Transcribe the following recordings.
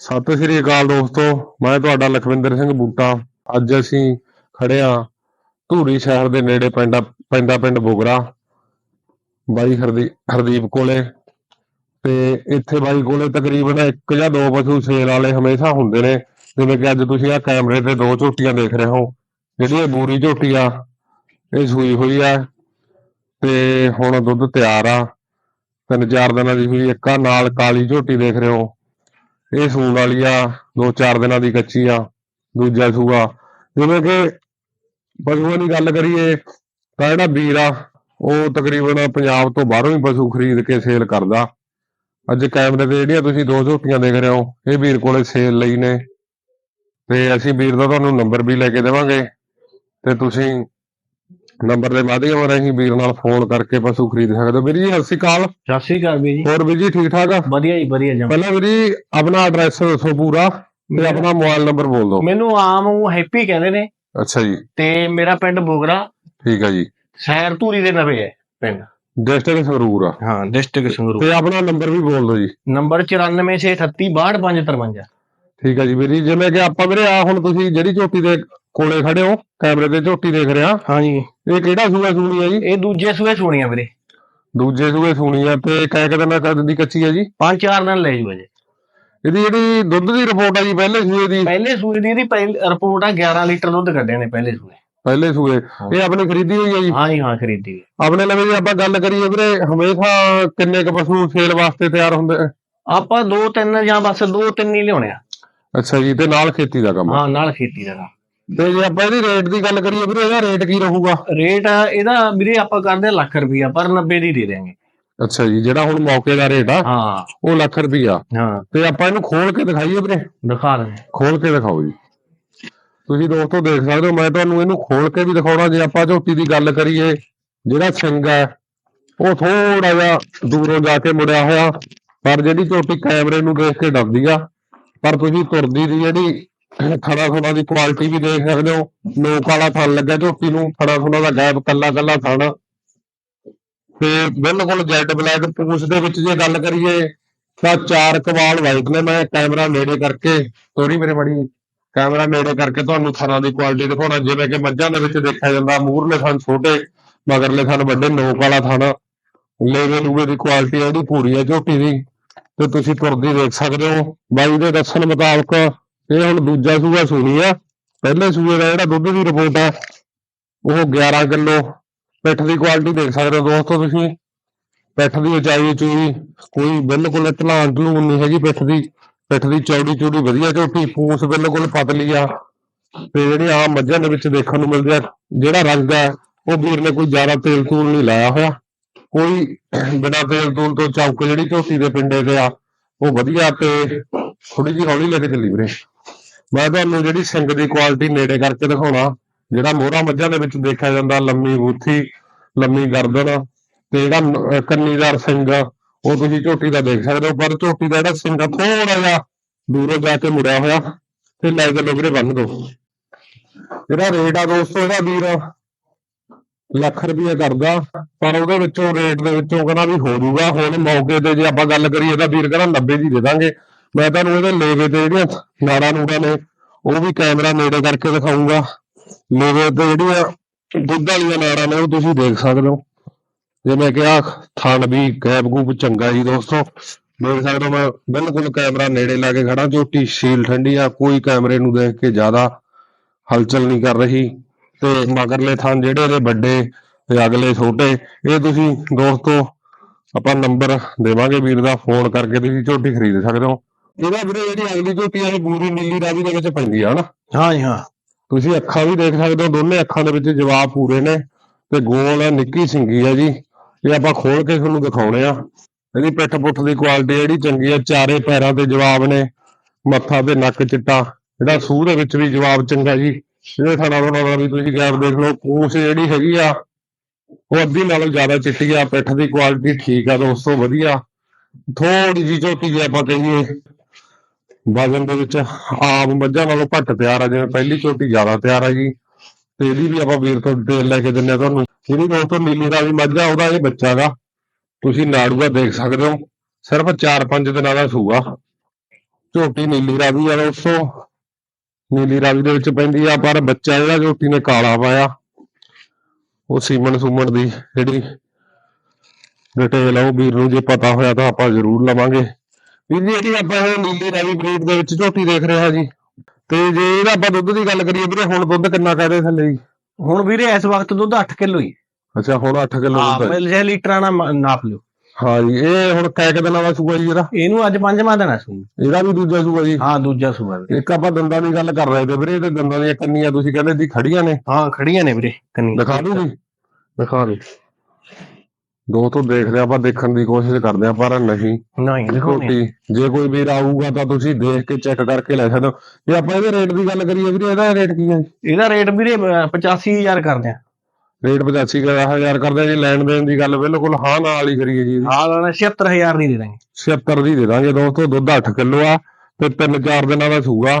ਸਤਿ ਸ੍ਰੀ ਅਕਾਲ ਦੋਸਤੋ, ਮੈਂ ਤੁਹਾਡਾ ਲਖਵਿੰਦਰ ਸਿੰਘ ਬੂਟਾ। ਅੱਜ ਅਸੀਂ ਖੜੇ ਆ ਧੂਰੀ ਸ਼ਹਿਰ ਦੇ ਨੇੜੇ ਪੈਂਦਾ ਪੈਂਦਾ ਪਿੰਡ ਬੋਗਰਾ, ਬਾਈ ਹਰਦੀਪ ਕੋਲੇ। ਤੇ ਇੱਥੇ ਬਾਈ ਕੋਲੇ ਤਕਰੀਬਨ ਇੱਕ ਜਾਂ ਦੋ ਪਸ਼ੂ ਸੇਲ ਵਾਲੇ ਹਮੇਸ਼ਾ ਹੁੰਦੇ ਨੇ। ਜਿਵੇਂ ਕਿ ਅੱਜ ਤੁਸੀਂ ਆ ਕੈਮਰੇ ਤੇ ਦੋ ਝੋਟੀਆਂ ਦੇਖ ਰਹੇ ਹੋ। ਜਿਹੜੀ ਇਹ ਬੂਰੀ ਝੋਟੀ ਆ ਇਹ ਸੂਈ ਹੋਈ ਆ। ਤੇ ਹੁਣ ਦੁੱਧ ਤਿਆਰ ਆ। ਤਿੰਨ ਚਾਰ ਦਿਨਾਂ ਦੀ ਹੋਈ, ਇੱਕ ਆ ਨਾਲ ਕਾਲੀ ਝੋਟੀ ਦੇਖ ਰਹੇ ਹੋ। ਇਹ ਸੂਣ ਵਾਲੀ ਆ ਦੋ ਚਾਰ ਦਿਨਾਂ ਦੀ ਕੱਚੀ ਆ ਦੂਜਾ ਸੂਆ। ਜਿਵੇਂ ਕਿ ਪਸ਼ੂਆਂ ਦੀ ਗੱਲ ਕਰੀਏ, ਤਾਂ ਜਿਹੜਾ ਵੀਰ ਆ, ਉਹ ਤਕਰੀਬਨ ਪੰਜਾਬ ਤੋਂ ਬਾਹਰੋਂ ਹੀ ਪਸ਼ੂ ਖਰੀਦ ਕੇ ਸੇਲ ਕਰਦਾ। ਅੱਜ ਕੈਮਰੇ ਤੇ ਜਿਹੜੀਆਂ ਤੁਸੀਂ ਦੋ ਝੋਟੀਆਂ ਦੇਖ ਰਹੇ ਹੋ, ਇਹ ਵੀਰ ਕੋਲੇ ਸੇਲ ਲਈ ਨੇ। ਤੇ ਅਸੀਂ ਵੀਰ ਦਾ ਤੁਹਾਨੂੰ ਨੰਬਰ ਵੀ ਲੈ ਕੇ ਦੇਵਾਂਗੇ। ਤੇ ਤੁਸੀਂ ਨੰਬਰ ਦੇ ਮਾਧਿਅਮ ਰਾਹੀਂ ਵੀਰ ਨਾਲ ਫੋਨ ਕਰਕੇ ਪਸ਼ੂ ਖਰੀਦ ਸਕਦੇ ਹੋ। ਵੀਰ ਜੀ ਸਤਿ ਸ਼੍ਰੀ ਅਕਾਲ। ਸਤਿ ਸ਼੍ਰੀ ਅਕਾਲ ਵੀਰ ਜੀ। ਹੋਰ ਵੀਰ ਜੀ ਠੀਕ ਠਾਕ ਆ? ਵਧੀਆ ਜੀ ਵਧੀਆ ਜਮ ਪਹਿਲਾਂ ਵੀਰ ਜੀ ਆਪਣਾ ਐਡਰੈਸ ਦੱਸੋ ਪੂਰਾ ਤੇ ਆਪਣਾ ਮੋਬਾਈਲ ਨੰਬਰ ਬੋਲ ਦਿਓ। ਮੈਨੂੰ ਆਮ ਉਹ ਹੈਪੀ ਕਹਿੰਦੇ ਨੇ। ਅੱਛਾ ਜੀ। ਤੇ ਮੇਰਾ ਪਿੰਡ ਬੋਗਰਾ। ਠੀਕ ਆ ਜੀ। ਸ਼ਹਿਰ ਧੂਰੀ ਦੇ ਨਵੇਂ ਹੈ ਪਿੰਡ। ਡਿਸਟ੍ਰਿਕਟ ਸੰਗਰੂਰ ਆ। ਹਾਂ ਡਿਸਟ੍ਰਿਕਟ ਸੰਗਰੂਰ। ਤੇ ਆਪਣਾ ਨੰਬਰ ਵੀ ਬੋਲ ਦਿਓ ਜੀ। ਨੰਬਰ 9468362553 ਠੀਕ ਆ ਜੀ ਵੀਰ ਜੀ ਜਿਵੇਂ ਕਿ ਆਪਾਂ ਵੀਰੇ ਆ ਹੁਣ ਤੁਸੀਂ ਜਿਹੜੀ ਝੋਟੀ ਦੇ ਕੋਲੇ ਖੜੇ ਹੋ ਕੈਮਰੇ ਤੇ ਝੋਟੀ ਦੇਖ ਰਿਹਾ। ਹਾਂਜੀ। ਇਹ ਕਿਹੜਾ ਸੂਆ ਸੂਣੀ ਆ ਜੀ? ਇਹ ਦੂਜੇ ਸੂਏ ਸੁਣੀਆਂ ਵੀਰੇ। ਦੂਜੇ ਸੂਏ ਸੂਣੀ ਆ ਤੇ ਕਹਿ ਕੇ ਦਿਨਾਂ ਕਦ ਦੀ ਕੱਚੀ ਆ ਜੀ। ਪੰਜ ਚਾਰ ਦਿਨ ਲੈ ਜੂ। ਅਜੇ ਇਹਦੀ ਜਿਹੜੀ ਦੁੱਧ ਦੀ ਰਿਪੋਰਟ ਆ ਜੀ ਪਹਿਲੇ ਸੂਏ ਦੀ? ਪਹਿਲੇ ਸੂਏ ਦੀ ਇਹਦੀ ਪਹਿਲੀ ਰਿਪੋਰਟ ਆ 11 ਲੀਟਰ ਦੁੱਧ ਕੱਢਿਆ ਨੇ ਪਹਿਲੇ ਸੂਏ। ਪਹਿਲੇ ਸੂਏ। ਇਹ ਆਪਣੀ ਖਰੀਦੀ ਹੋਈ ਆ ਜੀ? ਹਾਂਜੀ ਹਾਂ ਖਰੀਦੀ ਹੋਈ। ਆਪਣੇ ਲਵੇ ਜੇ ਆਪਾਂ ਗੱਲ ਕਰੀਏ ਵੀਰੇ ਹਮੇਸ਼ਾ ਕਿੰਨੇ ਕ ਪਸ਼ੂ ਸੇਲ ਵਾਸਤੇ ਤਿਆਰ ਹੁੰਦੇ? ਆਪਾਂ ਦੋ ਤਿੰਨ ਜਾਂ ਬਸ ਦੋ ਤਿੰਨ ਹੀ ਲਿਆਉਣੇ ਆ। ਅੱਛਾ ਜੀ ਤੇ ਨਾਲ ਖੇਤੀ ਦਾ ਕੰਮ ਹਾਂ ਨਾਲ ਖੇਤੀ ਦਾ ਕੰਮ। ਤੇ ਜੇ ਆਪਾਂ ਇਹਦੀ ਰੇਟ ਦੀ ਗੱਲ ਕਰੀਏ ਵੀਰੇ ਇਹਦਾ ਰੇਟ ਕੀ ਰਹੂਗਾ? ਰੇਟ ਇਹਦਾ ਵੀਰੇ ਆਪਾਂ ਕਰਦੇ ਆ ਲੱਖ ਰੁਪਈਆ ਪਰ 90 ਦੀ ਦੇ ਦੇਾਂਗੇ ਅੱਛਾ ਜੀ ਜਿਹੜਾ ਹੁਣ ਮੌਕੇ ਦਾ ਰੇਟ ਆ ਹਾਂ। ਉਹ ਲੱਖ ਰੁਪਈਆ। ਹਾਂ। ਤੇ ਆਪਾਂ ਇਹਨੂੰ ਖੋਲ ਕੇ ਦਿਖਾਈਏ ਵੀਰੇ। ਦਿਖਾ ਦਿੰਦੇ ਖੋਲ ਕੇ ਦਿਖਾਓ ਜੀ। ਤੁਸੀਂ ਦੋਸਤੋ ਦੇਖ ਸਕਦੇ ਹੋ ਮੈਂ ਤੁਹਾਨੂੰ ਇਹਨੂੰ ਖੋਲ ਕੇ ਵੀ ਦਿਖਾਉਣਾ ਜੇ ਆਪਾਂ ਝੋਟੀ ਦੀ ਗੱਲ ਕਰੀਏ ਜਿਹੜਾ ਹੈ ਉਹ ਥੋੜਾ ਜਿਹਾ ਦੂਰੋਂ ਜਾ ਕੇ ਮੁੜਿਆ ਹੋਇਆ ਪਰ ਜਿਹੜੀ ਝੋਟੀ ਕੈਮਰੇ ਨੂੰ ਦੇਖ ਕੇ ਡਰਦੀ ਆ ਪਰ ਤੁਸੀਂ ਤੁਰਦੀ ਦੀ ਜਿਹੜੀ ਖੜਾ ਖੁਣਾ ਦੀ ਕੁਆਲਿਟੀ ਵੀ ਦੇਖ ਸਕਦੇ ਹੋ। ਨੋਕ ਵਾਲਾ ਥਣ ਲੱਗਾ ਝੋਟੀ ਨੂੰ ਖੜਾ ਖੁਣਾ ਦਾ ਗੈਪ ਕੱਲਾ ਕੱਲਾ ਥਣ। ਤੇ ਬਿਲਕੁਲ ਜੈਡ ਬਲੈਕ ਪੂਛ ਦੇ ਵਿੱਚ ਜੇ ਗੱਲ ਕਰੀਏ, ਤਾਂ ਚਾਰ ਕਵਾਲ ਵਾਈਟ ਨੇ। ਮੈਂ ਕੈਮਰਾ ਨੇੜੇ ਕਰਕੇ ਤੋਰੀ ਮੇਰੇ ਬੜੀ ਕੈਮਰਾ ਨੇੜੇ ਕਰਕੇ ਤੁਹਾਨੂੰ ਥਣਾਂ ਦੀ ਕੁਆਲਿਟੀ ਦਿਖਾਉਣਾ। ਜਿਵੇਂ ਕਿ ਮੱਝਾਂ ਦੇ ਵਿੱਚ ਦੇਖਿਆ ਜਾਂਦਾ ਮੂਰਲੇ ਥਣ ਛੋਟੇ, ਮਗਰਲੇ ਥਣ ਵੱਡੇ ਨੋਕ ਵਾਲਾ ਥਣ। ਲੇਵੇ ਲੂਵੇ ਦੀ ਕੁਆਲਿਟੀ ਉਹਦੀ ਪੂਰੀ ਹੈ ਝੋਟੀ ਦੀ। ਤੇ ਤੁਸੀਂ ਤੁਰਦੀ ਦੇਖ ਸਕਦੇ ਹੋ। ਬਾਈ ਦੇ ਦੱਸਣ ਮੁਤਾਬਕ ਇਹ ਹੁਣ ਦੂਜਾ ਸੂਆ ਸੁਣੀ ਆ। ਪਹਿਲੇ ਸੂਏ ਦਾ ਜਿਹੜਾ ਦੁੱਧ ਦੀ ਰਿਪੋਰਟ ਆ, ਉਹ 11 ਕਿਲੋ। ਪਿੱਠ ਦੀ ਕੁਆਲਿਟੀ ਦੇਖ ਸਕਦੇ ਹੋ ਦੋਸਤੋ ਤੁਸੀਂ। ਪਿੱਠ ਦੀ ਉਚਾਈ ਚੂਈ ਕੋਈ ਬਿਲਕੁਲ ਢਲਾਣ ਢਲੂਣ ਨਹੀਂ ਹੈਗੀ ਪਿੱਠ ਦੀ। ਪਿੱਠ ਦੀ ਚੌੜੀ ਚੌੜੀ ਵਧੀਆ ਝੋਟੀ ਪੂਛ ਬਿਲਕੁਲ ਪਤਲੀ ਆ। ਤੇ ਜਿਹੜੀ ਆਮ ਮੱਝਾਂ ਦੇ ਵਿੱਚ ਦੇਖਣ ਨੂੰ ਮਿਲਦੀ ਆ, ਜਿਹੜਾ ਰੰਗ ਹੈ ਉਹ ਵੀਰ ਨੇ ਕੋਈ ਜ਼ਿਆਦਾ ਤੇਲ ਤੂਲ ਨਹੀਂ ਲਾਇਆ ਹੋਇਆ। ਕੋਈ ਬਿਨਾਂ ਤੇਲ ਤੂਲ ਤੋਂ ਚੌਕ ਜਿਹੜੀ ਝੋਟੀ ਦੇ ਪਿੰਡੇ ਤੇ ਆ, ਉਹ ਵਧੀਆ ਤੇ ਥੋੜੀ ਜਿਹੀ ਹੌਲੀ ਲੈ ਕੇ ਚੱਲੀ ਵੀਰੇ। ਮੈਂ ਤੁਹਾਨੂੰ ਜਿਹੜੀ ਸਿੰਗ ਦੀ ਕੁਆਲਿਟੀ ਨੇੜੇ ਕਰਕੇ ਦਿਖਾਉਣਾ, ਜਿਹੜਾ ਮੋਹਰਾ ਮੱਝਾਂ ਦੇ ਵਿੱਚ ਦੇਖਿਆ ਜਾਂਦਾ, ਲੰਮੀ ਬੂਥੀ, ਲੰਮੀ ਗਰਦਨ ਤੇ ਜਿਹੜਾ ਨ- ਕੰਨੀਦਾਰ ਸਿੰਘ, ਉਹ ਤੁਸੀਂ ਝੋਟੀ ਦਾ ਦੇਖ ਸਕਦੇ ਹੋ, ਪਰ ਝੋਟੀ ਦਾ ਜਿਹੜਾ ਸਿੰਘ ਥੋੜਾ ਜਿਹਾ ਦੂਰੋਂ ਜਾ ਕੇ ਮੁੜਿਆ ਹੋਇਆ ਤੇ ਲੈ ਕੇ ਲੋਗਰੇ ਬੰਨ ਦੋ। ਜਿਹੜਾ ਰੇਟ ਆ ਦੋਸਤੋ ਇਹਦਾ ਵੀਰ ਲੱਖ ਰੁਪਏ ਕਰਦਾ, ਪਰ ਉਹਦੇ ਵਿੱਚੋਂ ਰੇਟ ਦੇ ਵਿੱਚੋਂ ਕਹਿੰਦਾ ਵੀ ਹੋ ਜਾਊਗਾ ਹੁਣ ਮੌਕੇ ਤੇ ਜੇ ਆਪਾਂ ਗੱਲ ਕਰੀਏ ਤਾਂ ਵੀਰ ਕਹਿੰਦਾ 90 ਦੀ ਦੇ ਦਾਂਗੇ। ਮੈਂ ਤੁਹਾਨੂੰ ਇਹਦੇ ਲੇਵੇ ਤੇ ਜਿਹੜੀਆਂ ਨਾੜਾਂ ਨੂੜਾਂ ਨੇ, ਉਹ ਵੀ ਕੈਮਰਾ ਨੇੜੇ ਕਰਕੇ ਦਿਖਾਊਂਗਾ। ਲੇਵੇ ਤੇ ਜਿਹੜੀਆਂ ਦੁੱਧ ਵਾਲੀਆਂ ਨਾੜਾਂ ਨੇ, ਉਹ ਤੁਸੀਂ ਦੇਖ ਸਕਦੇ ਹੋ। ਜਿਵੇਂ ਕਿ ਆ ਥਣ ਵੀ ਗੈਪ ਗੂਪ ਚੰਗਾ ਜੀ ਦੋਸਤੋ, ਦੇਖ ਸਕਦੇ ਹੋ ਮੈਂ ਬਿਲਕੁਲ ਕੈਮਰਾ ਨੇੜੇ ਲਾ ਕੇ ਖੜਾ ਝੋਟੀ ਸ਼ੀਲ ਠੰਡੀ ਆ, ਕੋਈ ਕੈਮਰੇ ਨੂੰ ਦੇਖ ਕੇ ਜ਼ਿਆਦਾ ਹਲਚਲ ਨਹੀਂ ਕਰ ਰਹੀ। ਤੇ ਮਗਰਲੇ ਥਣ ਜਿਹੜੇ ਇਹਦੇ ਵੱਡੇ ਤੇ ਅਗਲੇ ਛੋਟੇ, ਇਹ ਤੁਸੀਂ ਦੋਸਤੋ ਆਪਾਂ ਨੰਬਰ ਦੇਵਾਂਗੇ ਵੀਰ ਦਾ ਫੋਨ ਕਰਕੇ ਤੁਸੀਂ ਝੋਟੀ ਖਰੀਦ ਸਕਦੇ ਹੋ। ਇਹਦਾ ਵੀਰੇ ਜਿਹੜੀ ਅਗਲੀ ਝੋਟੀ ਆ ਇਹ ਪੂਰੀ ਨੀਲੀ ਰਾਵੀ ਦੇ ਵਿੱਚ ਪੈਂਦੀ ਆ ਹਨਾ? ਹਾਂਜੀ ਹਾਂ। ਤੁਸੀਂ ਅੱਖਾਂ ਵੀ ਦੇਖ ਸਕਦੇ ਹੋ ਦੋਨੇ ਅੱਖਾਂ ਦੇ ਵਿੱਚ ਜਵਾਬ ਪੂਰੇ ਨੇ ਤੇ ਗੋਲ ਹੈ ਨਿੱਕੀ ਸਿੰਗੀ ਹੈ ਜੀ। ਇਹ ਆਪਾਂ ਖੋਲ ਕੇ ਤੁਹਾਨੂੰ ਦਿਖਾਉਣੇ ਆ। ਇਹਦੀ ਪਿੱਠ ਪੁੱਠ ਦੀ ਕੁਆਲਿਟੀ ਜਿਹੜੀ ਚੰਗੀ ਹੈ ਚਾਰੇ ਪੈਰਾਂ ਤੇ ਜਵਾਬ ਨੇ ਮੱਥਾ ਤੇ ਨੱਕ ਚਿੱਟਾ। ਜਿਹੜਾ ਸੂਹ ਦੇ ਵਿੱਚ ਵੀ ਜਵਾਬ ਚੰਗਾ ਜੀ। ਇਹਦੇ ਥਾਣਾ ਦਾ ਵੀ ਤੁਸੀਂ ਗੈਪ ਦੇਖ ਲਓ ਪੂਛ ਜਿਹੜੀ ਹੈਗੀ ਆ ਉਹ ਅੱਧੀ ਨਾਲੋਂ ਜ਼ਿਆਦਾ ਚਿੱਟੀ ਆ ਪਿੱਠ ਦੀ ਕੁਆਲਿਟੀ ਠੀਕ ਆ ਦੋਸਤੋ ਵਧੀਆ। ਥੋੜੀ ਜਿਹੀ ਝੋਟੀ ਜੇ ਆਪਾਂ ਕਹੀਏ ਵਜਨ ਦੇ ਵਿੱਚ ਆਮ ਮੱਝਾਂ ਨਾਲੋਂ ਘੱਟ ਤਿਆਰ ਆ, ਜਿਵੇਂ ਪਹਿਲੀ ਝੋਟੀ ਜ਼ਿਆਦਾ ਤਿਆਰ ਆ ਜੀ। ਤੇ ਇਹਦੀ ਵੀ ਆਪਾਂ ਵੀਰ ਤੋਂ ਡਿਟੇਲ ਲੈ ਕੇ ਦਿੰਨੇ ਆ ਤੁਹਾਨੂੰ। ਜਿਹੜੀ ਦੋਸਤੋ ਨੀਲੀ ਰਾਵੀ ਵੀ ਮੱਝਾ ਉਹਦਾ ਇਹ ਬੱਚਾ ਗਾ। ਤੁਸੀਂ ਨਾੜੂਆ ਦੇਖ ਸਕਦੇ ਹੋ। ਸਿਰਫ 4-5 ਦਿਨਾਂ ਦਾ ਸੂਆ। ਝੋਟੀ ਨੀਲੀ ਰਾਵੀ ਆ, ਦੋਸਤੋ। ਨੀਲੀ ਰਾਵੀ ਦੇ ਵਿੱਚ ਪੈਂਦੀ ਆ, ਪਰ ਬੱਚਾ ਜਿਹੜਾ ਝੋਟੀ ਨੇ ਕਾਲਾ ਪਾਇਆ। ਉਹ ਸੀਮਣ ਸੂਮਣ ਦੀ ਜਿਹੜੀ ਡਿਟੇਲ ਆ, ਉਹ ਵੀਰ ਨੂੰ ਜੇ ਪਤਾ ਹੋਇਆ ਤਾਂ ਆਪਾਂ ਜ਼ਰੂਰ ਲਵਾਂਗੇ। ਵੀਰ ਜੀ ਜਿਹੜੀ ਆਪਾਂ ਇਹ ਨੀਲੀ ਰਾਵੀ ਬਰੀਡ ਦੇ ਵਿੱਚ ਝੋਟੀ ਦੇਖ ਰਹੇ ਹਾਂ ਜੀ। ਤੇ ਜੇ ਇਹਦਾ ਆਪਾਂ ਦੁੱਧ ਦੀ ਗੱਲ ਕਰੀਏ ਵੀਰੇ ਹੁਣ ਦੁੱਧ ਕਿੰਨਾ ਕਹਦੇ ਥੱਲੇ ਜੀ? ਹੁਣ ਵੀਰੇ ਇਸ ਵਕਤ ਦੁੱਧ 8 ਕਿਲੋ ਹੀ। ਅੱਛਾ ਹੁਣ 8 ਕਿਲੋ ਹਾਂ ਮਿਲ ਜੇ ਲੀਟਰਾਂ ਨਾਲ ਨਾਪ ਲਿਓ। ਹਾਂ ਜੀ ਇਹ ਹੁਣ ਕੈ ਕਿ ਦਿਨਾਂ ਦਾ ਸੂਆ ਜੀ ਇਹਦਾ। ਇਹਨੂੰ ਅੱਜ ਪੰਜਵਾਂ ਦੇਣਾ ਸੀ ਇਹਦਾ ਵੀ ਦੂਜਾ ਸੂਆ ਜੀ। ਹਾਂ ਦੂਜਾ ਸੂਆ ਇੱਕ ਆਪਾਂ ਦੰਦਾਂ ਦੀ ਗੱਲ ਕਰ ਰਹੇ ਤੇ ਵੀਰੇ ਤੇ ਦੰਦਾਂ ਦੀਆਂ ਕੰਨੀਆਂ ਤੁਸੀਂ ਕਹਿੰਦੇ ਸੀ ਖੜੀਆਂ ਨੇ। ਹਾਂ ਖੜੀਆਂ ਨੇ ਵੀਰੇ ਕੰਨੀ ਦਿਖਾ ਦੂੰ ਜੀ। ਦਿਖਾ ਦੇ ਦੋ ਤੋਂ ਦੇਖਦੇ ਆਪਾਂ ਦੇਖਣ ਦੀ ਕੋਸ਼ਿਸ਼ ਕਰਦੇ ਆ ਪਰ ਨਹੀਂ। ਨਹੀਂ ਦੇਖੋ ਨਹੀਂ ਝੋਟੀ ਜੇ ਕੋਈ ਵੀਰ ਆਊਗਾ ਤਾਂ ਤੁਸੀਂ ਦੇਖ ਕੇ ਚੈੱਕ ਕਰਕੇ ਲੈ ਸਕਦੇ ਹੋ। ਜੇ ਆਪਾਂ ਇਹਦੇ ਰੇਟ ਦੀ ਗੱਲ ਕਰੀਏ ਵੀਰੇ ਇਹਦਾ ਰੇਟ ਕੀ ਹੈ ਇਹਦਾ ਰੇਟ ਵੀਰੇ ਅਹ, 85000 ਕਰਦੇ ਆ ਰੇਟ 85000 ਕਰਦੇ ਆ ਜੀ ਲੈਣ ਦੇਣ ਦੀ ਗੱਲ ਬਿਲਕੁਲ ਹਾਂ ਨਾਲ ਹੀ ਕਰੀਏ ਜੀ। ਹਾਂ ਨਾ 76000 ਦੀ ਦੇ ਦਾਂਗੇ। 76 ਦੀ ਦੇ ਦਾਂਗੇ ਦੋਸਤੋ ਦੁੱਧ 8 ਕਿਲੋ ਆ। ਤੇ ਤਿੰਨ ਚਾਰ ਦਿਨਾਂ ਦਾ ਸੂਗਾ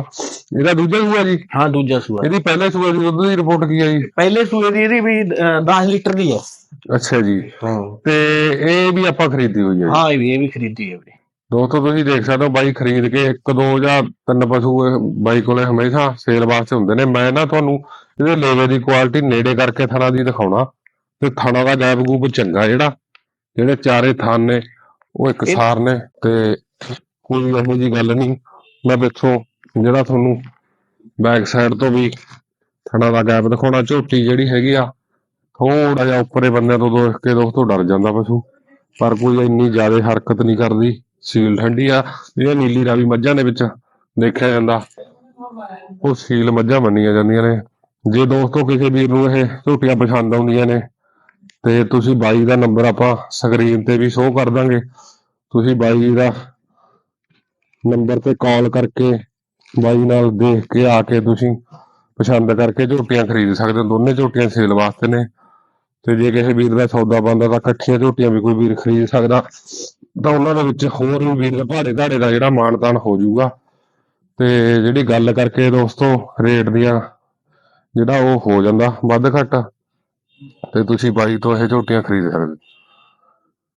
ਇਹਦਾ ਦੂਜਾ ਸੂਆ ਜੀ? ਹਾਂ ਦੂਜਾ ਸੂਆ। ਇਹਦੀ ਪਹਿਲੇ ਸੂਏ ਦੀ ਦੁੱਧ ਦੀ ਰਿਪੋਰਟ ਕੀ ਜੀ? ਪਹਿਲੇ ਸੂਏ ਦੀ ਇਹਦੀ ਵੀ 10 ਲੀਟਰ ਦੀ ਹੈ। ਅੱਛਾ ਜੀ। ਹਾਂ। ਤੇ ਇਹ ਵੀ ਆਪਾਂ ਖਰੀਦੀ ਹੋਈ ਹੈ ਜੀ। ਹਾਂ ਇਹ ਵੀ ਇਹ ਵੀ ਖਰੀਦੀ ਹੈ ਵੀਰੇ ਦੋਸਤੋ ਤੁਸੀਂ ਦੇਖ ਸਕਦੇ ਹੋ ਬਾਈ ਖਰੀਦ ਕੇ ਇੱਕ ਦੋ ਜਾਂ ਤਿੰਨ ਪਸ਼ੂ ਇਹ ਬਾਈ ਕੋਲੇ ਹਮੇਸ਼ਾ ਸੇਲ ਵਾਸਤੇ ਹੁੰਦੇ ਨੇ। ਮੈਂ ਨਾ ਤੁਹਾਨੂੰ ਇਹਦੇ ਲੇਵੇ ਦੀ ਕੁਆਲਿਟੀ ਨੇੜੇ ਕਰਕੇ ਥਣਾ ਦੀ ਦਿਖਾਉਣਾ। ਤੇ ਥਣਾ ਦਾ ਗੈਪ ਗੂਪ ਚੰਗਾ ਜਿਹੜਾ ਜਿਹੜੇ ਚਾਰੇ ਥਣ ਨੇ ਉਹ ਇੱਕ ਇਹ- ਸਾਰ ਨੇ ਤੇ ਕੋਈ ਇਹੋ ਜੀ ਗੱਲ ਨਹੀਂ। ਮੈਂ ਪਿੱਛੋਂ ਜਿਹੜਾ ਤੁਹਾਨੂੰ ਬੈਕ ਸਾਈਡ ਤੋਂ ਵੀ ਥਣਾ ਦਾ ਗੈਪ ਦਿਖਾਉਣਾ, ਝੋਟੀ ਜਿਹੜੀ ਹੈਗੀ ਆ ਥੋੜਾ ਜਿਹਾ ਉੱਪਰੇ ਬੰਦੇ ਤੋਂ ਦੇਖ ਕੇ ਦੋਸਤੋ ਡਰ ਜਾਂਦਾ ਪਸ਼ੂ। ਪਰ ਕੋਈ ਇੰਨੀ ਜ਼ਿਆਦਾ ਹਰਕਤ ਨਹੀਂ ਕਰਦੀ, ਸੀਲ ਠੰਡੀ ਆ। ਇਹ ਨੀਲੀ ਰਾਵੀ ਮੱਝਾਂ ਦੇ ਵਿੱਚ ਦੇਖਿਆ ਜਾਂਦਾ। ਉਹ ਸੀਲ ਮੱਝਾਂ ਮੰਨੀਆਂ ਜਾਂਦੀਆਂ ਨੇ। ਜੇ ਦੋਸਤੋ ਕਿਸੇ ਵੀਰ ਨੂੰ ਇਹ ਝੋਟੀਆਂ ਪਸੰਦ ਆਉਂਦੀਆਂ ਨੇ, ਤੇ ਤੁਸੀਂ ਬਾਈ ਦਾ ਨੰਬਰ ਆਪਾਂ ਸਕਰੀਨ ਤੇ ਵੀ ਸ਼ੋਅ ਕਰ ਦਾਂਗੇ। ਤੁਸੀਂ ਬਾਈ ਦਾ ਨੰਬਰ ਤੇ ਕਾਲ ਕਰਕੇ ਬਾਈ ਨਾਲ ਦੇਖ ਕੇ ਆ ਕੇ ਤੁਸੀਂ ਪਸੰਦ ਕਰਕੇ ਝੋਟੀਆਂ ਖਰੀਦ ਸਕਦੇ ਹੋ। ਦੋਨੇ ਝੋਟੀਆਂ ਸੇਲ ਵਾਸਤੇ ਨੇ। ਤੇ ਜੇ ਕਿਸੇ ਵੀਰ ਦਾ ਸੌਦਾ ਬੰਦਾ ਤਾਂ ਇਕੱਠੀਆਂ ਝੋਟੀਆਂ ਵੀ ਕੋਈ ਵੀਰ ਖਰੀਦ ਸਕਦਾ। ਤਾਂ ਉਹਨਾਂ ਦੇ ਵਿੱਚ ਹੋਰ ਵੀ ਵੀਰ ਦਾ ਭਾੜੇ ਧਾੜੇ ਦਾ ਜਿਹੜਾ ਮਾਨਤਾਨ ਹੋ ਜਾਊਗਾ। ਤੇ ਜਿਹੜੀ ਗੱਲ ਕਰਕੇ ਦੋਸਤੋ, ਰੇਟ ਦੀਆਂ ਜਿਹੜਾ ਉਹ ਹੋ ਜਾਂਦਾ ਵੱਧ ਘੱਟ। ਤੇ ਤੁਸੀਂ ਬਾਈ ਤੋਂ ਇਹ ਝੋਟੀਆਂ ਖਰੀਦ ਸਕਦੇ